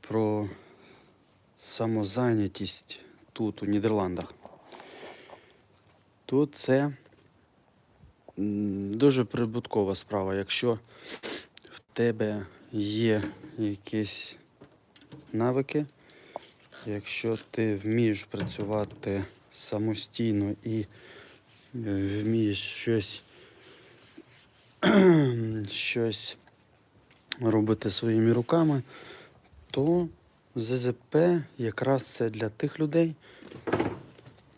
про самозайнятість тут, у Нідерландах. Тут це дуже прибуткова справа. Якщо в тебе є якісь навики, якщо ти вмієш працювати самостійно і вмієш щось, щось робити своїми руками, то ЗЗП якраз це для тих людей,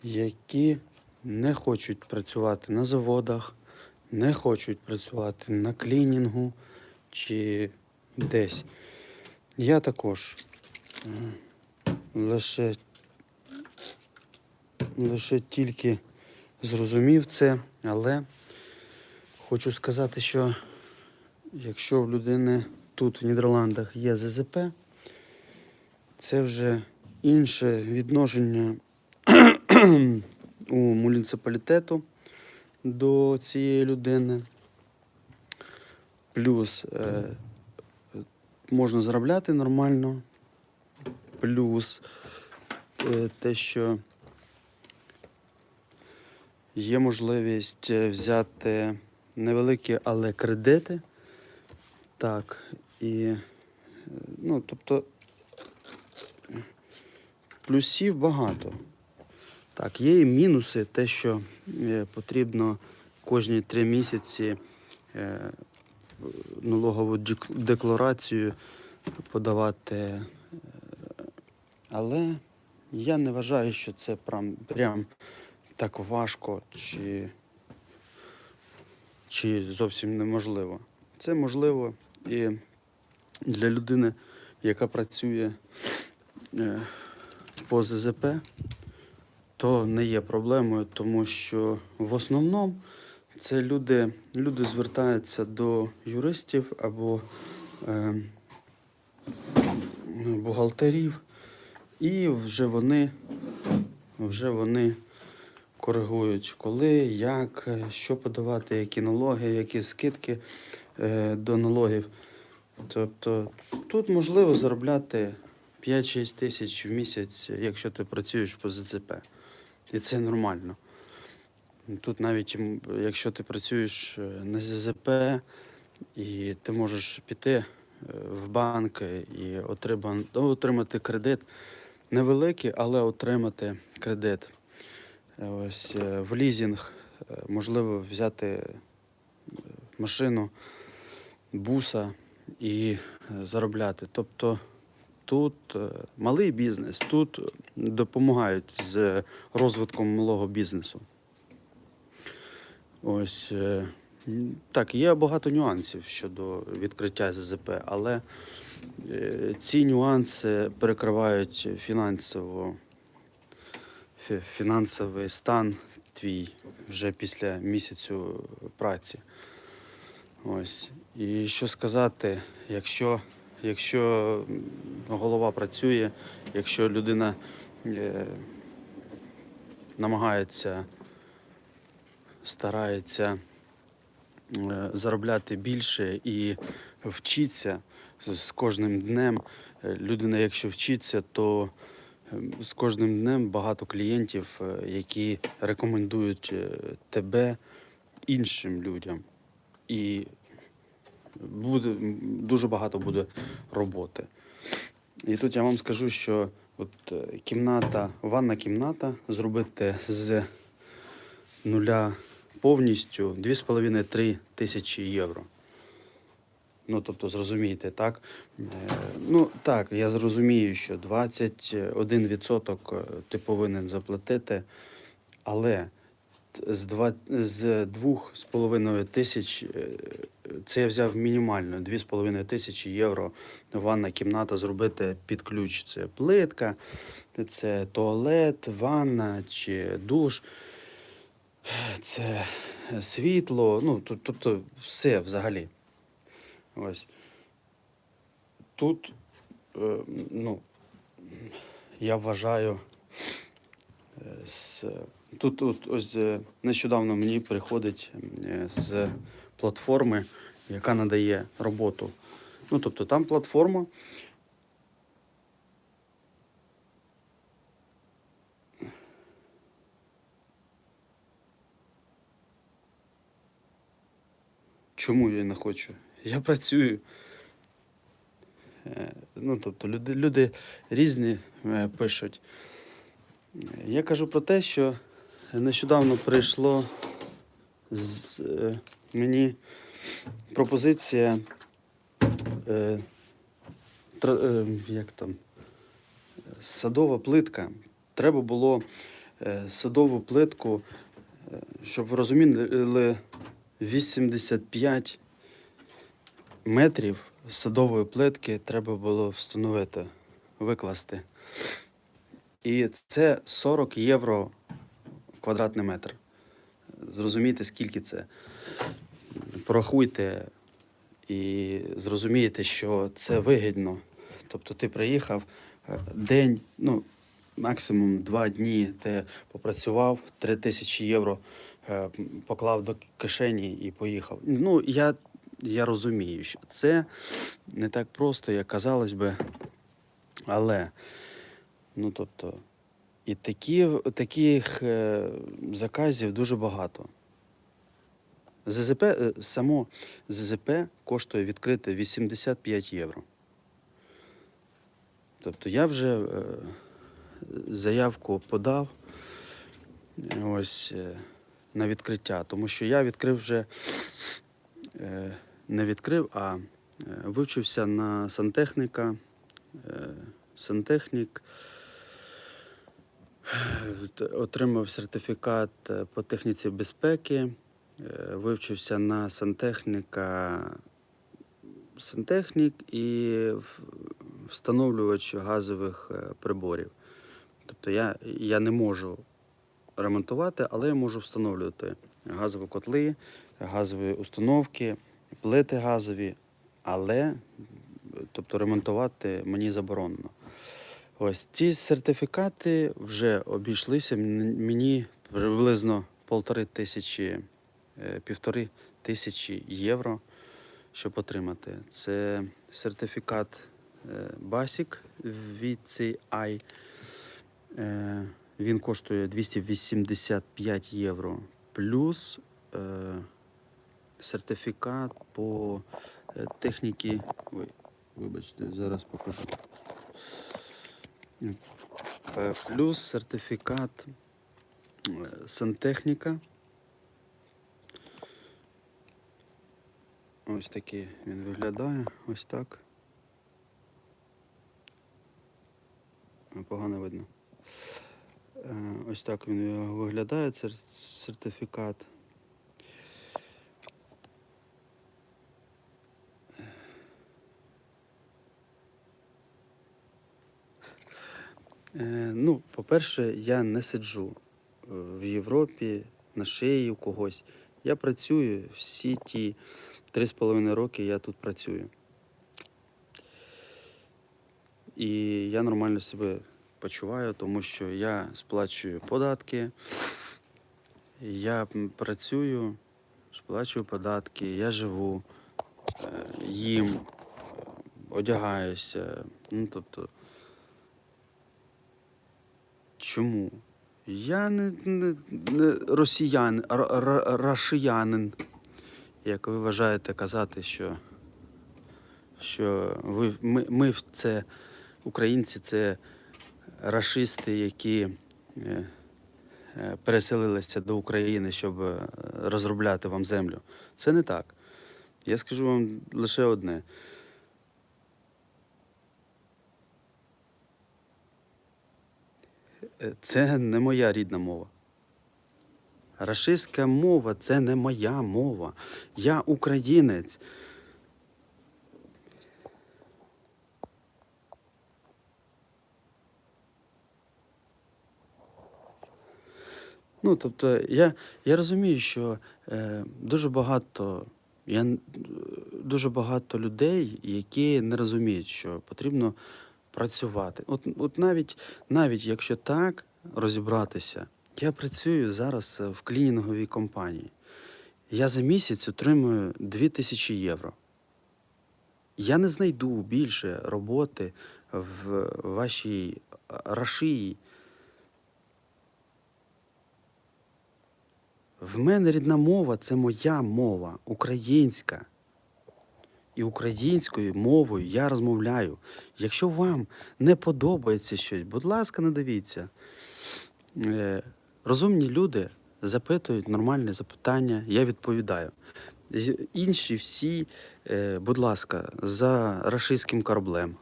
які не хочуть працювати на заводах, не хочуть працювати на клінінгу чи десь. Я також лише, лише тільки зрозумів це, але хочу сказати, що якщо в людини тут, в Нідерландах, є ЗЗП, це вже інше відношення у муніципалітету до цієї людини. Плюс е, можна заробляти нормально. Плюс е, те, що є можливість е, взяти невеликі, але кредити. Так, і е, ну, тобто плюсів багато. Так, є і мінуси, те, що е, потрібно кожні три місяці е, налогову декларацію подавати. Але я не вважаю, що це прям, прям так важко чи, чи зовсім неможливо. Це можливо і для людини, яка працює е, по ЗЗП, то не є проблемою, тому що в основному це люди, люди звертаються до юристів або е, бухгалтерів, і вже вони, вже вони коригують, коли, як, е, що подавати, які налоги, які скидки до налогів. Тобто тут можливо заробляти 5-6 тисяч в місяць, якщо ти працюєш по ЗЦП. І це нормально. Тут навіть якщо ти працюєш е, на ЗЗП, і ти можеш піти е, в банк і ну, отримати кредит невеликий, але отримати кредит. Е, Ось е, в лізінг е, можливо взяти е, машину, буса і е, заробляти. Тобто тут е, малий бізнес, тут допомагають з розвитком малого бізнесу. Ось е, так, є багато нюансів щодо відкриття ЗЗП, але ці нюанси перекривають фінансово, фінансовий стан твій вже після місяцю праці. Ось. І що сказати, якщо, якщо голова працює, якщо людина е, намагається, старається е, заробляти більше і вчиться з кожним днем. Е, Людина, якщо вчиться, то з кожним днем багато клієнтів, е, які рекомендують е, тебе іншим людям. І буде, дуже багато буде роботи. І тут я вам скажу, що от е, кімната, ванна кімната зробити з нуля повністю 2,5-3 тисячі євро. Ну, тобто, зрозумієте, так? Е, Ну, так, я зрозумію, що 21% ти повинен заплатити, але з, два, з 2,5 тисяч, е, це я взяв мінімально 2,5 тисячі євро ванна кімната зробити під ключ. Це плитка, це туалет, ванна чи душ, це світло, ну, тут- тобто все взагалі. Ось. Тут, е, ну, я вважаю, е, з, тут, тут ось е, нещодавно мені приходить е, з платформи, яка надає роботу Ну, тобто там платформа. Чому я не хочу? Я працюю. Е, Ну, тобто люди, люди різні пишуть. Я кажу про те, що нещодавно прийшло з, е, мені пропозиція. Е, тра- е, як там? Садова плитка. Треба було е, садову плитку, е, щоб ви розуміли, 85 метрів садової плитки треба було встановити, викласти. І це 40 євро квадратний метр. Зрозумійте, скільки це. Порахуйте і зрозумієте, що це вигідно. Тобто ти приїхав е, день, ну, максимум два дні ти попрацював, 3 тисячі євро е, поклав до кишені і поїхав. Ну, я, я розумію, що це не так просто, як казалось би. Але, ну тобто, і такі, таких е, заказів дуже багато. ЗЗП, е, само ЗЗП коштує відкрити 85 євро. Тобто я вже е, заявку подав ось на відкриття, тому що я відкрив вже не відкрив, а вивчився на сантехніка, сантехнік, отримав сертифікат е, по техніці безпеки, е, вивчився на сантехніка, сантехнік і встановлювач газових е, приборів. Тобто я, я не можу ремонтувати, але я можу встановлювати газові котли, газові установки, плити газові, але тобто ремонтувати мені заборонено. Ось ці сертифікати вже обійшлися мені приблизно полтори тисячі, е, півтори тисячі євро, щоб отримати. Це сертифікат е, BASIC VCI. Е, Він коштує 285 євро. Плюс сертифікат по техніці. Ой, вибачте, зараз покажу. Е, Плюс сертифікат е, сантехніка. Ось такий він виглядає. Ось так. Е, Погано видно. Ось так він виглядає, цей сертифікат. Ну, по-перше, я не сиджу е, в Європі на шиї у когось. Я працюю всі ті три з половиною роки я тут працюю. І я нормально себе почуваю, тому що я сплачую податки, я працюю, сплачую податки, я живу, е, їм, е, одягаюся. Ну, тобто, чому? Я не, не, не ра- рашиянин, як ви вважаєте казати, що, що ви, ми, ми це, українці, це рашисти, які е, е, переселилися до України, щоб е, розробляти вам землю. Це не так. Я скажу вам лише одне. Це не моя рідна мова. Рашистська мова це не моя мова. Я українець. Ну, тобто, я, я розумію, що е, дуже багато, я, дуже багато людей, які не розуміють, що потрібно працювати. От, от навіть, навіть якщо так розібратися, я працюю зараз в клінінговій компанії. Я за місяць отримую 2000 євро. Я не знайду більше роботи в вашій рашії. В мене рідна мова це моя мова, українська. І українською мовою я розмовляю. Якщо вам не подобається щось, будь ласка, не дивіться. Е, Розумні люди запитують нормальні запитання, я відповідаю. Інші всі, е, будь ласка, за рашистським кораблем.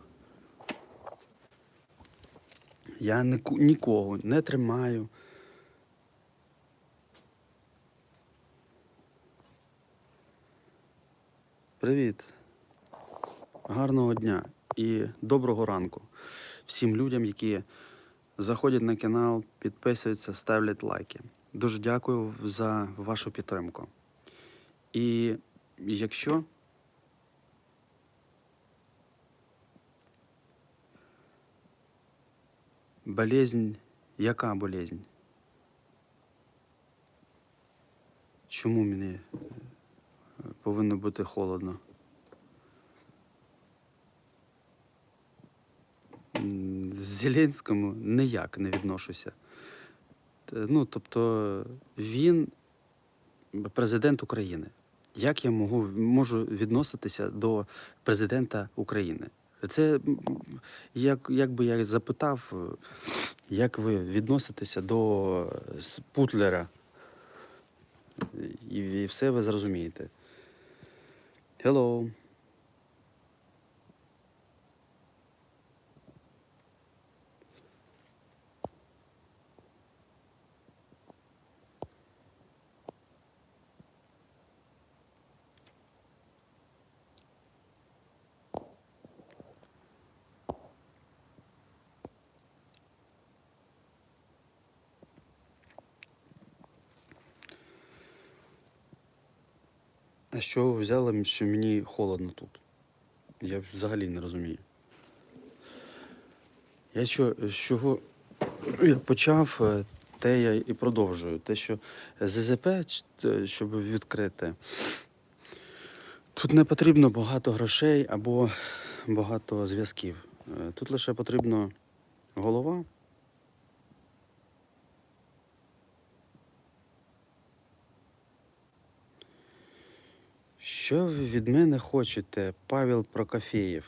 Я нікого не тримаю. Привіт. Гарного дня і доброго ранку всім людям, які заходять на канал, підписуються, ставлять лайки. Дуже дякую за вашу підтримку. І якщо болезнь, яка болезнь? Чому мені повинно бути холодно? М, З Зеленському ніяк не відношуся. Ну, тобто, він президент України. Як я можу, можу відноситися до президента України? Це як, би я запитав, як ви відноситеся до е, Путлера? І, і все ви зрозумієте. Hello. А що взяли, що мені холодно тут? Я взагалі не розумію. Я що, з чого я почав, е, те я і продовжую. Те, що ЗЗП, щоб відкрити, тут не потрібно багато грошей або багато зв'язків. Е, Тут лише потрібно голова. Що ви від мене хочете, Павел Прокофєєв?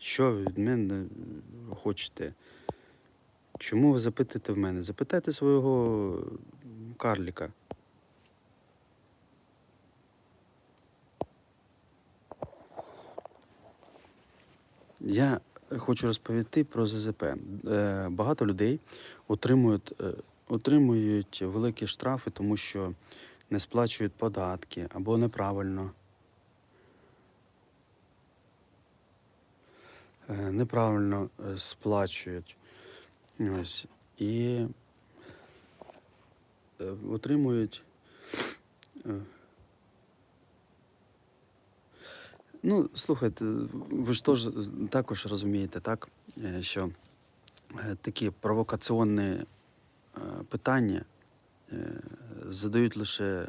Що ви від мене хочете? Чому ви запитуєте в мене? Запитайте свого карліка. Я хочу розповісти про ЗЗП. Е, Багато людей отримують, е, отримують великі штрафи, тому що не сплачують податки або неправильно. е, Неправильно е, сплачують. Ось. І е, отримують. Ну, слухайте, ви ж теж також розумієте, так, що такі провокаційні питання задають лише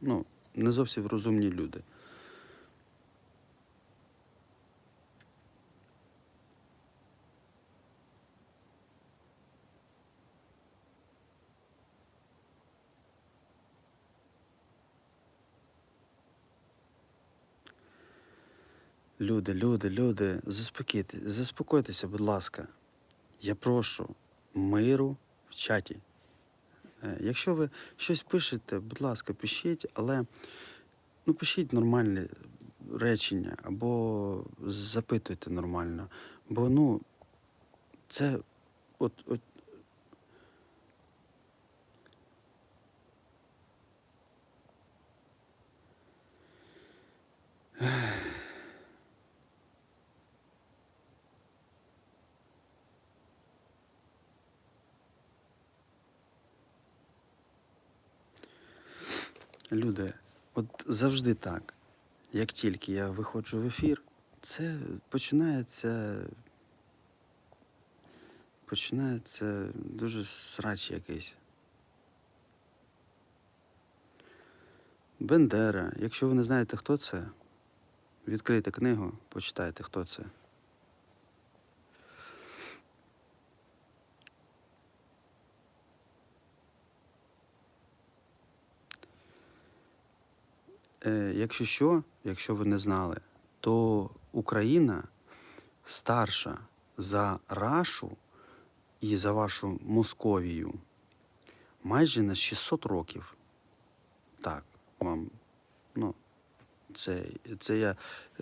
ну, не зовсім розумні люди. Люди, люди, люди, заспокійте, заспокойтеся, будь ласка. Я прошу миру в чаті. Е, Якщо ви щось пишете, будь ласка, пишіть, але ну, пишіть нормальні речення або запитуйте нормально. Бо ну, це от, от Люди, от завжди так. Як тільки я виходжу в ефір, це починається. Починається дуже срач якийсь. Бендера. Якщо ви не знаєте, хто це, Відкрийте книгу, почитайте, хто це. Якщо що, якщо ви не знали, то Україна старша за Рашу і за вашу Московію майже на 600 років. Так, вам, ну, це, це я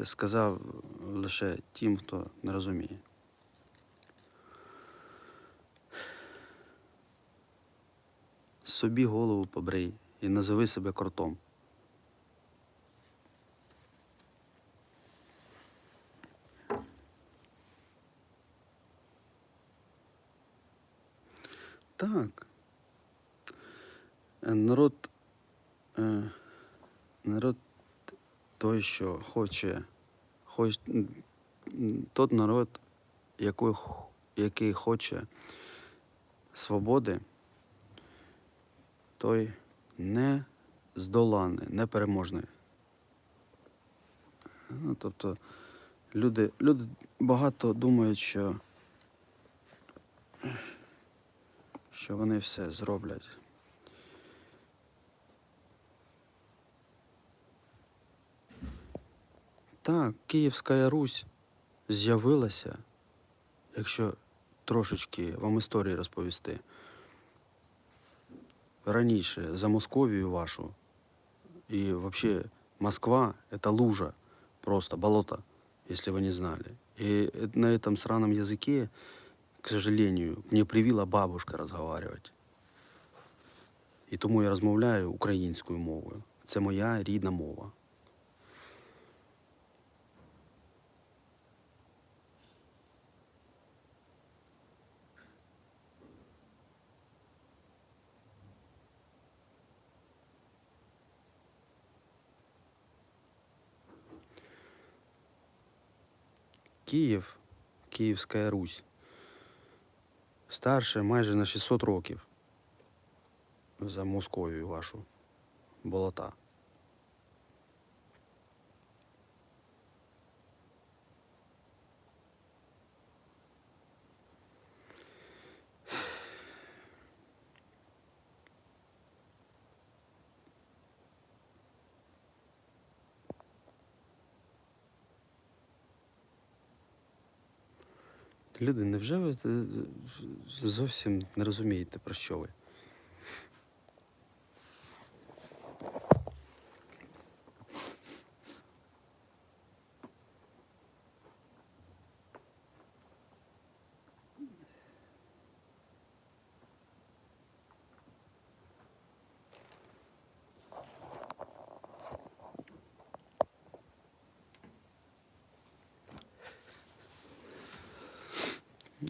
сказав лише тим, хто не розуміє. Собі голову побрий і назови себе кротом. Так. Е, Народ, е, народ той, що хоче, хоч, тот народ, який, який хоче свободи, той не здоланий, непереможний. Ну, тобто люди, люди багато думають, що, що вони все зроблять. Так, Київська Русь з'явилася, якщо трошечки вам історії розповісти. Раніше за Московію вашу. И вообще Москва — это лужа, просто болото, если вы не знали. И э- на этом сраном языке, к сожалению, мне привила бабушка разговаривать. І тому я розмовляю українською мовою. Це моя рідна мова. Київ, Київська Русь, старше майже на 600 років за Московію вашу болота. Люди, невже ви е, зовсім не розумієте, про що ви?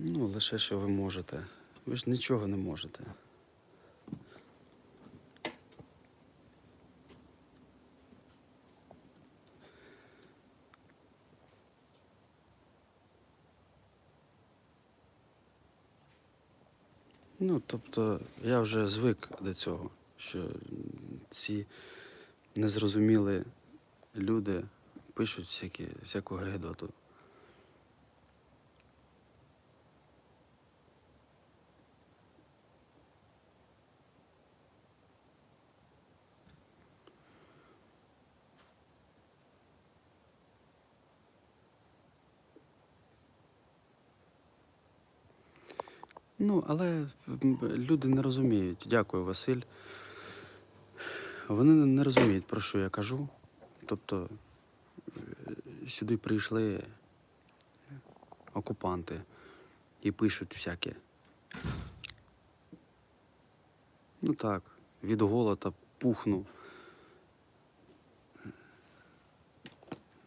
Ну, лише що ви можете. Ви ж нічого не можете. Ну, тобто, я вже звик до цього, що ці незрозумілі люди пишуть всякі, всяку гедоту. Ну, але люди не розуміють. Дякую, Василь. Вони не- розуміють, про що я кажу. Тобто е, сюди прийшли окупанти і пишуть всяке. Ну так, від голода пухну.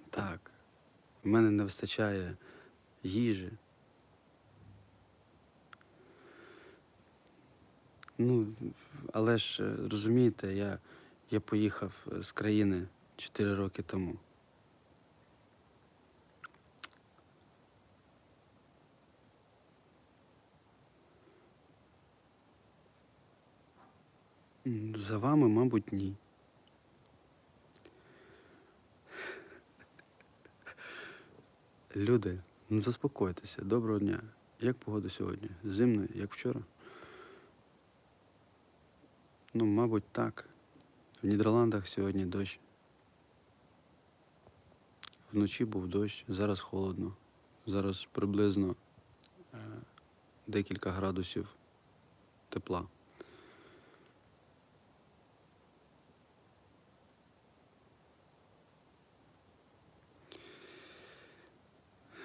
Так, в мене не вистачає їжі. Ну, але ж е, розумієте, я, я поїхав е, з країни 4 роки тому. За вами, мабуть, ні. Люди, ну заспокойтеся, доброго дня. Як погода сьогодні? Зимно, як вчора? Ну, мабуть, так. В Нідерландах сьогодні дощ. Вночі був дощ, зараз холодно. Зараз приблизно е, декілька градусів тепла.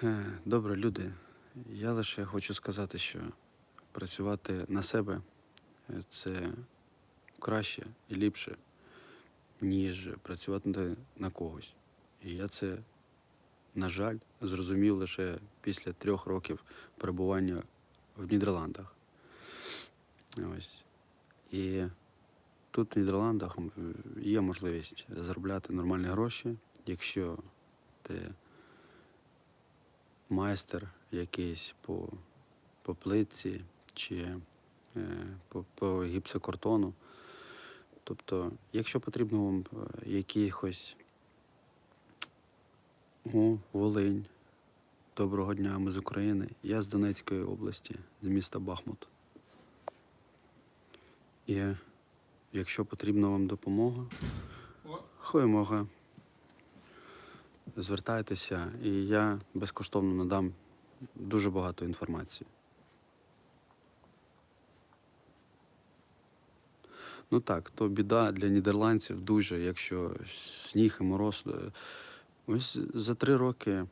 Е, Добре, люди. Я лише хочу сказати, що працювати на себе е, це краще і ліпше, ніж працювати на- когось. І я це, на жаль, зрозумів лише після трьох років перебування в Нідерландах. Ось. І тут в Нідерландах є можливість заробляти нормальні гроші, якщо ти майстер якийсь по, по плитці чи е, по, по гіпсокартону. Тобто, якщо потрібно вам е, якихось о, Волинь, доброго дня, ми з України. Я з Донецької області, з міста Бахмут. І якщо потрібна вам допомога, хоймога, звертайтеся, і я безкоштовно надам дуже багато інформації. Ну так, то біда для нідерландців дуже, якщо сніг і мороз. е, Ось за три роки, е,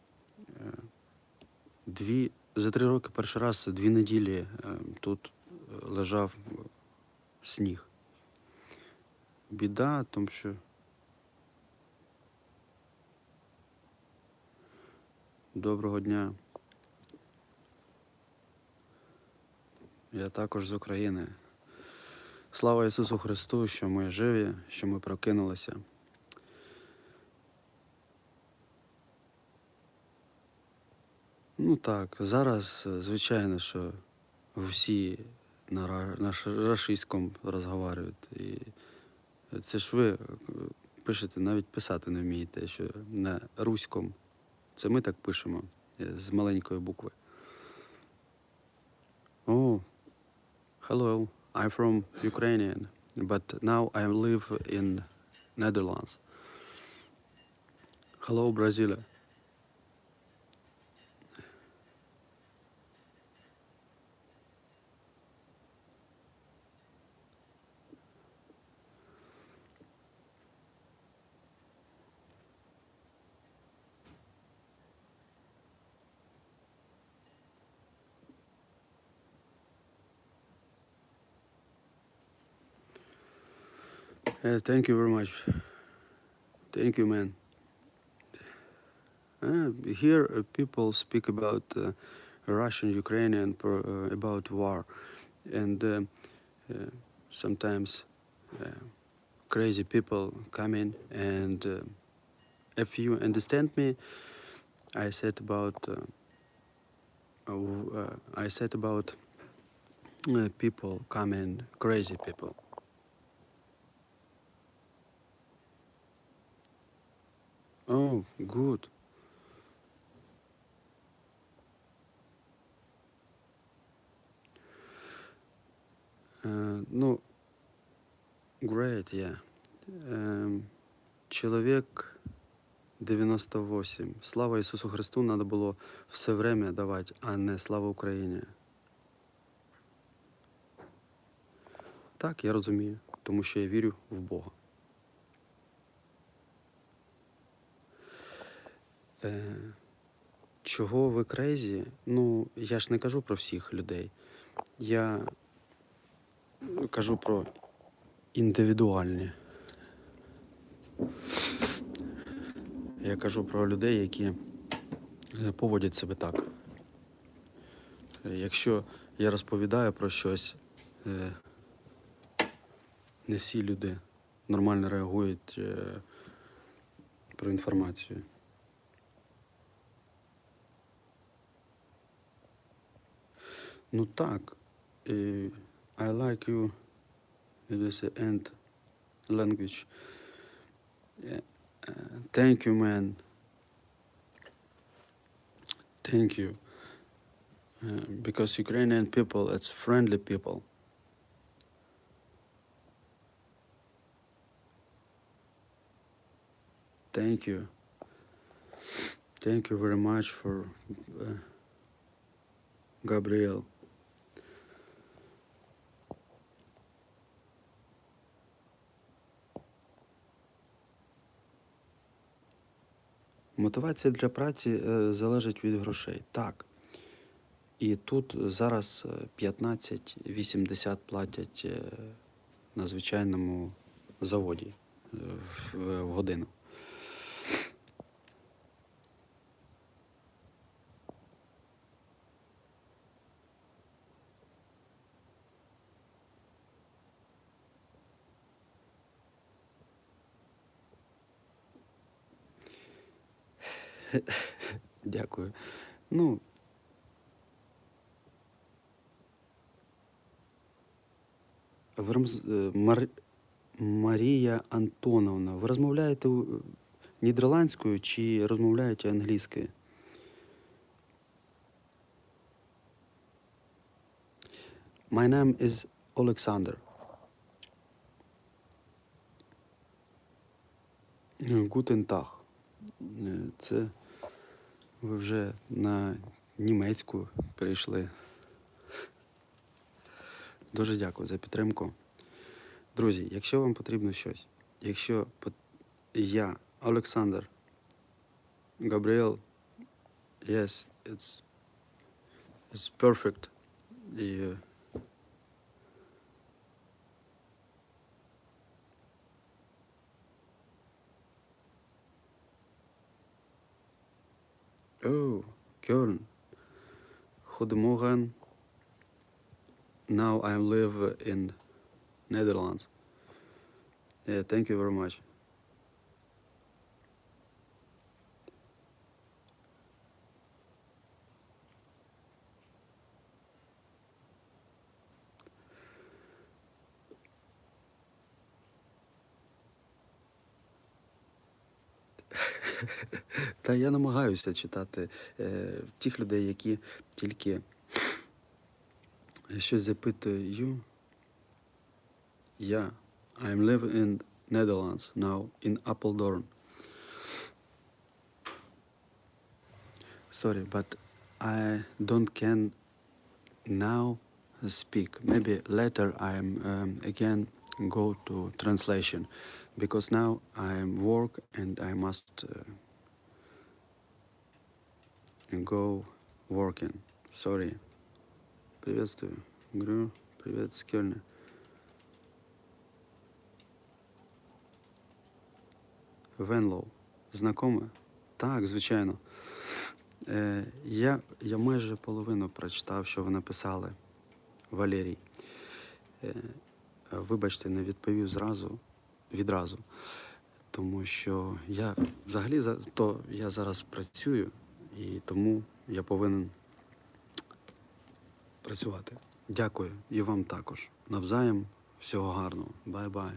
дві, за три роки перший раз дві неділі е, тут лежав сніг. Біда, тому що доброго дня. Я також з України. Слава Ісусу Христу, що ми живі, що ми прокинулися. Ну так, зараз, звичайно, що всі на, ра- на рашистському розговорюють. І це ж ви пишете, навіть писати не вмієте, що на руському. Це ми так пишемо е, з маленької букви. Oh, hello. I'm from Ukrainian, but now I live in Netherlands. Hello, Brazil. Uh, thank you very much. Thank you, man. Uh, here, uh, people speak about uh, Russian, Ukrainian, pro, uh, about war, and uh, uh, sometimes crazy people come in. And if you understand me, I said about I said about people coming, crazy people. Oh, good. Е, ну, great, yeah. Ем, чоловік 98. Слава Ісусу Христу треба було все время давати, а не слава Україні. Так, я розумію, тому що я вірю в Бога. Е, чого ви крейзі? Ну, я ж не кажу про всіх людей. Я кажу про індивідуальні. Я кажу про людей, які е, поводять себе так. Е, Якщо я розповідаю про щось, е, не всі люди нормально реагують про інформацію. Ну так. е, I like you. It is the end language. Yeah. Uh, thank you, man. Thank you. Uh, because Ukrainian people, it's friendly people. Thank you. Thank you very much for uh, Gabriel. Мотивація для праці е, залежить від грошей. Так. І тут зараз е, 15-80 платять е, на звичайному заводі е, в годину. Дякую. Ну. ви розм- е, Мар... Марія Антоновна, ви розмовляєте нідерландською чи розмовляєте англійською? My name is Олександр. Гутен Таг. Е, Це ви вже на німецьку прийшли. Дуже дякую за підтримку. Друзі, якщо вам потрібно щось, якщо я, Олександр, Габріел, yes, it's, it's perfect. І, Oh, Köln. Goedemorgen. Now I live in Netherlands. Yeah, thank you very much. Та я намагаюся читати е, тих людей, які тільки щось запитую. Я I'm living in Netherlands now in Apeldoorn. Sorry, but I don't can now speak. Maybe later I'm um, again go to translation because now I'm work and I must uh, go working. Sorry. Приветствую. Говорю, привет с Венлоу. Знакоме? Так, звичайно. Е, я, я майже половину прочитав, що ви написали, Валерій. Е, вибачте, не відповів зразу, відразу. Тому що я взагалі за то я зараз працюю, і тому я повинен працювати. Дякую і вам також. Навзаєм всього гарного. Бай-бай.